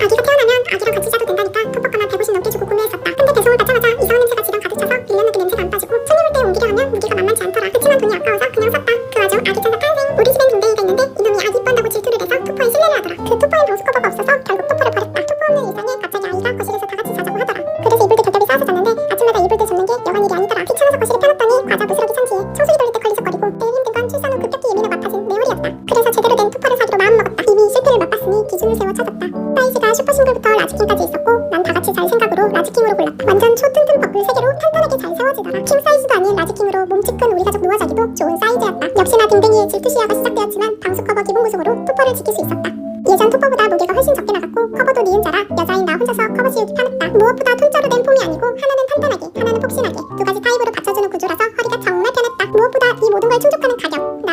아기랑 같이 자도 된다니까 토퍼가만 150 넘게 주고 구매했었다. 근데 배송을 받자마자 이상한 냄새가 지방 가득 차서 빌려놓기 냄새가 안 빠지고 손님을 때 옮기려 하면 무게가 만만치 않더라. 그치만 돈이 아까워서 그냥 샀다. 그 와중 아기 천사 탄생. 우리 집엔 동댕이가 있는데 이놈이 아기 이뻐한다고 질투를 내서 토퍼에 실례를 하더라. 그 토퍼엔 방수 커버가 없어서 결국 토퍼를 버렸다. 토퍼 없는 일상에 갑자기 아이가 거실에서 다 같이 자자고 하더라. 그래서 이불도 겹겹이 쌓아서 잤는데 아침마다 이불들 접는 게 여간 일이 아니더라. 귀찮아서 거실에 펴놨더니 과자 부스러기 골랐으니 기준을 세워 찾았다. 사이즈가 슈퍼싱글부터 라지킹까지 있었고 난 다같이 잘 생각으로 라지킹으로 골랐다. 완전 초튼튼 버블 세계로 탄탄하게 잘 세워지더라. 킹 사이즈도 아닌 라지킹으로 몸집큰 우리 가족 누워자기도 좋은 사이즈였다. 역시나 댕댕이의 질투시야가 시작되었지만 방수 커버 기본 구성으로 투퍼를 지킬 수 있었다. 예전 투퍼보다 무게가 훨씬 적게 나갔고 커버도 니은 자라 여자인 나 혼자서 커버 씌우기 편했다. 무엇보다 톤자로 된 폼이 아니고 하나는 탄탄하게 하나는 폭신하게 두 가지 타입으로 받쳐주는 구조라서 허리가 정말 편했다. 무엇보다 이 모든 걸 충족하는 가격.